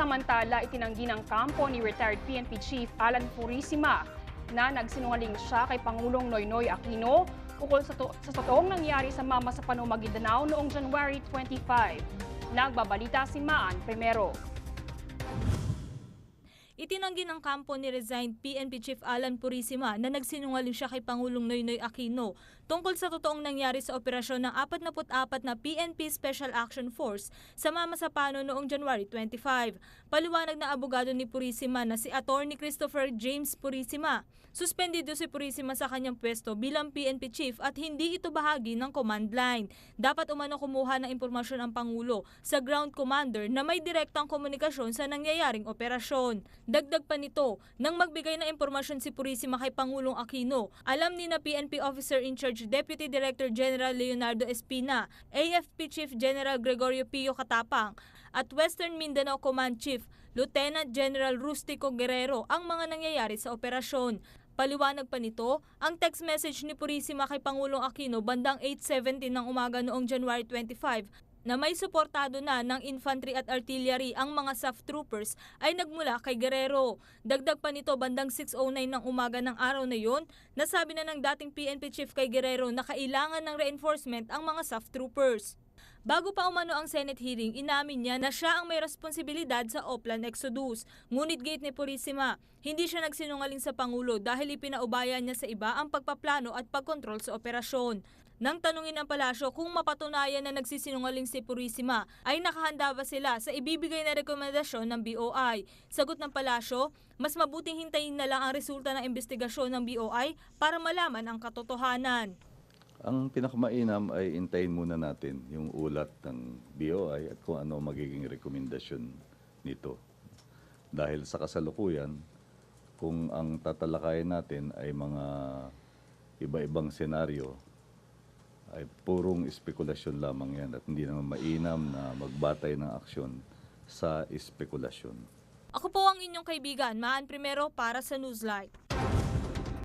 Samantala, itinanggi ng kampo ni retired PNP Chief Alan Purisima na nagsinungaling siya kay Pangulong Noynoy Aquino ukol sa, to- sa totoong nangyari sa Mama sa Pano Maguindanao noong January 25. Nagbabalita si Maan Primero. Itinanggi ng kampo ni resigned PNP Chief Alan Purisima na nagsinungaling siya kay Pangulong Noynoy Aquino tungkol sa totoong nangyari sa operasyon ng 44 na PNP Special Action Force sa Mama Sapano noong January 25. Paliwanag na abogado ni Purisima na si Attorney Christopher James Purisima. Suspendido si Purisima sa kanyang pwesto bilang PNP Chief at hindi ito bahagi ng command line. Dapat umano kumuha ng impormasyon ang Pangulo sa ground commander na may direktang komunikasyon sa nangyayaring operasyon. Dagdag pa nito, nang magbigay ng impormasyon si Purisima kay Pangulong Aquino, alam ni na PNP Officer in Charge Deputy Director General Leonardo Espina, AFP Chief General Gregorio Pio Katapang, at Western Mindanao Command Chief Lieutenant General Rustico Guerrero ang mga nangyayari sa operasyon. Paliwanag pa nito, ang text message ni Purisima kay Pangulong Aquino bandang 8.17 ng umaga noong January 25 na may suportado na ng infantry at artillery ang mga SAF troopers ay nagmula kay Guerrero. Dagdag pa nito bandang 6.09 ng umaga ng araw na yon, nasabi na ng dating PNP chief kay Guerrero na kailangan ng reinforcement ang mga SAF troopers. Bago pa umano ang Senate hearing, inamin niya na siya ang may responsibilidad sa Oplan Exodus. Ngunit gate ni Purisima, hindi siya nagsinungaling sa Pangulo dahil ipinaubaya niya sa iba ang pagpaplano at pagkontrol sa operasyon. Nang tanungin ang palasyo kung mapatunayan na nagsisinungaling si Purisima, ay nakahanda ba sila sa ibibigay na rekomendasyon ng BOI? Sagot ng palasyo, mas mabuting hintayin na lang ang resulta ng investigasyon ng BOI para malaman ang katotohanan. Ang pinakamainam ay intayin muna natin yung ulat ng BOI at kung ano magiging rekomendasyon nito. Dahil sa kasalukuyan, kung ang tatalakayin natin ay mga iba-ibang senaryo, ay purong espekulasyon lamang yan at hindi naman mainam na magbatay ng aksyon sa espekulasyon. Ako po ang inyong kaibigan, Maan Primero para sa Newslight.